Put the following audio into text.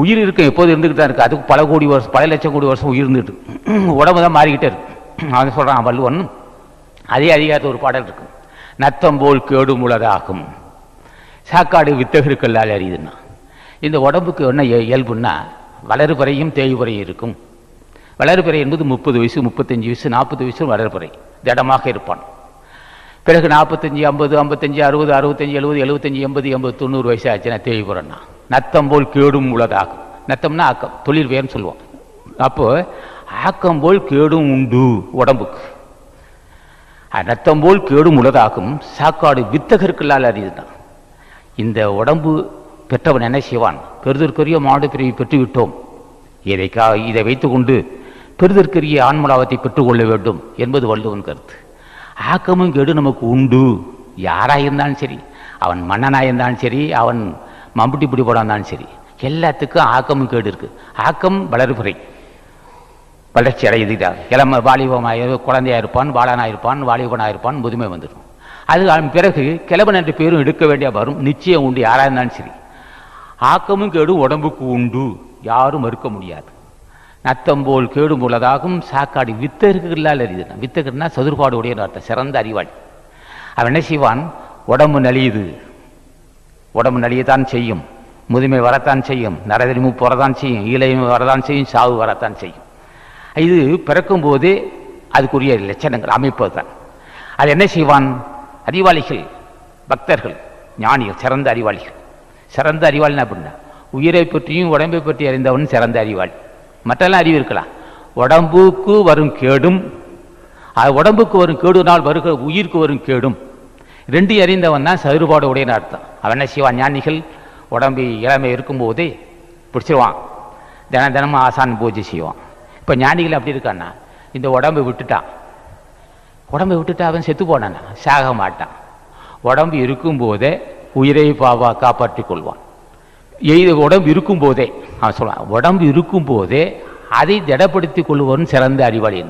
உயிர் இருக்கும் எப்போது இருந்துக்கிட்டு தான் இருக்குது அதுக்கு பல கோடி வருஷம் பல லட்சம் கோடி வருஷம் உயிர் இருந்துட்டு உடம்பு தான் மாறிக்கிட்டே இருக்கு. அவன் சொல்கிறான் வள்ளுவன் அதே அதிகாரத்தில் ஒரு பாடல் இருக்கு. நத்தம் போல் கேடும் உலகாகும் சாக்காடு வித்தகருக்கல்லால் அறியுதுன்னா இந்த உடம்புக்கு என்ன இயல்புன்னா வளர்பறையும் தேய்பறையும் இருக்கும். வளர்பறை என்பது முப்பது வயசு முப்பத்தஞ்சு வயசு நாற்பது வயசு வளர்புறை திடமாக இருப்பான். பிறகு நாற்பத்தஞ்சு ஐம்பது ஐம்பத்தஞ்சு அறுபது அறுபத்தஞ்சு எழுபது எழுபத்தஞ்சு எண்பது எண்பது தொண்ணூறு வயசு ஆச்சுன்னா தேய்புறன்னா நத்தம் போல் கேடும் உள்ளதாகும் நத்தம்னா ஆக்கம் தொழில் வேர்னு சொல்லுவோம். அப்போ ஆக்கம் போல் கேடும் உண்டு உடம்புக்கு. நத்தம் போல் கேடும் உள்ளதாகும் சாக்காடு வித்தகர்களால் அறியுதுதான் இந்த உடம்பு பெற்றவன் என்ன செய்வான்? பெருதற்கரிய மாடு பிரிவு பெற்று விட்டோம் இதைக்கா இதை வைத்துக்கொண்டு பெருதற்கரிய ஆன்மலாவத்தை பெற்றுக்கொள்ள வேண்டும் என்பது வள்ளுவன் கருத்து. ஆக்கமும் கேடு நமக்கு உண்டு. யாராக இருந்தாலும் சரி அவன் மன்னனாக இருந்தாலும் சரி அவன் மம்புட்டி பிடி போடாந்தாலும் சரி. எல்லாத்துக்கும் ஆக்கமும் கேடு இருக்கு. ஆக்கம் வளர்புரை. வளர்ச்சி அடையுதுதான் இளம வாலிபமாக குழந்தையாக இருப்பான் வாழனாக இருப்பான் வாலிபனாக இருப்பான் முதுமை வந்துடும். அது பிறகு கிழவன் என்ற பேரும் எடுக்க வேண்டிய வரும். நிச்சயம் உண்டு யாராக இருந்தாலும் சரி. ஆக்கமும் கேடு உடம்புக்கு உண்டு. யாரும் மறுக்க முடியாது. நத்தம் போல் கேடும் உள்ளதாகும். சாக்காடு வித்தகர்களால் அறியுது வித்தகர்னா சதுர்பாடு உடைய அர்த்தம். சிறந்த அறிவாளி. அவன் என்ன செய்வான்? உடம்பு நலியுது. உடம்பு நலியத்தான் செய்யும். முதுமை வரத்தான் செய்யும். நரதிரிமு போகிறதான் செய்யும். ஈழையும் வரதான் செய்யும். சாவு வரத்தான் செய்யும். இது பிறக்கும்போது அதுக்குரிய லட்சணங்கள் அமைப்பு தான். அது என்ன செய்வான்? அறிவாளிகள் பக்தர்கள் ஞானிகள் சிறந்த அறிவாளிகள். சிறந்த அறிவாளினா அப்படின்னா உயிரை பற்றியும் உடம்பை பற்றி அறிந்தவன் சிறந்த அறிவாளி. மற்றெல்லாம் அறிவு இருக்கலாம். உடம்புக்கு வரும் கேடும். உடம்புக்கு வரும் கேடுனால் வருகிற உயிருக்கு வரும் கேடும். ரெண்டு அறிந்தவன் தான் சருபாடு உடையன்னு அர்த்தம். அவன் என்ன செய்வான்? ஞானிகள் உடம்பு இளமை இருக்கும்போதே பிடிச்சிருவான். தினம் தினமும் ஆசான் பூஜை செய்வான். இப்போ ஞானிகள் அப்படி இருக்கான்னா இந்த உடம்பை விட்டுட்டான். உடம்பை விட்டுட்டு அவன் செத்து போனான். சாக மாட்டான். உடம்பு இருக்கும்போதே உயிரை பாவா காப்பாற்றி கொள்வான். எய்த உடம்பு இருக்கும்போதே அவன் சொல்லுவான் உடம்பு இருக்கும்போதே அதை திடப்படுத்திக் கொள்வோன்னு சிறந்த அறிவாளி